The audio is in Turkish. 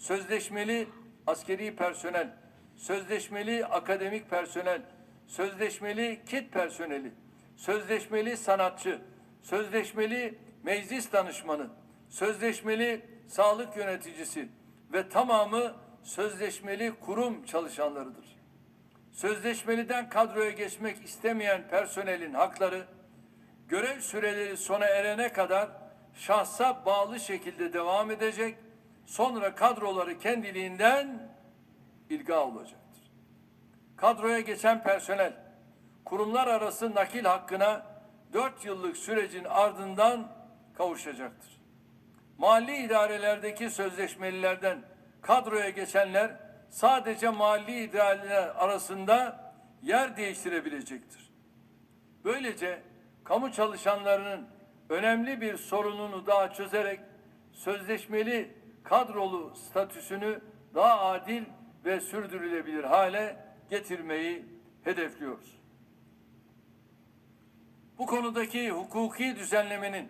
sözleşmeli askeri personel, sözleşmeli akademik personel, sözleşmeli kit personeli, sözleşmeli sanatçı, sözleşmeli meclis danışmanı, sözleşmeli sağlık yöneticisi ve tamamı sözleşmeli kurum çalışanlarıdır. Sözleşmeliden kadroya geçmek istemeyen personelin hakları görev süreleri sona erene kadar şahsa bağlı şekilde devam edecek. Sonra kadroları kendiliğinden ilga olacaktır. Kadroya geçen personel kurumlar arası nakil hakkına 4 yıllık sürecin ardından kavuşacaktır. Mali idarelerdeki sözleşmelilerden kadroya geçenler sadece mali idareler arasında yer değiştirebilecektir. Böylece kamu çalışanlarının önemli bir sorununu daha çözerek sözleşmeli kadrolu statüsünü daha adil ve sürdürülebilir hale getirmeyi hedefliyoruz. Bu konudaki hukuki düzenlemenin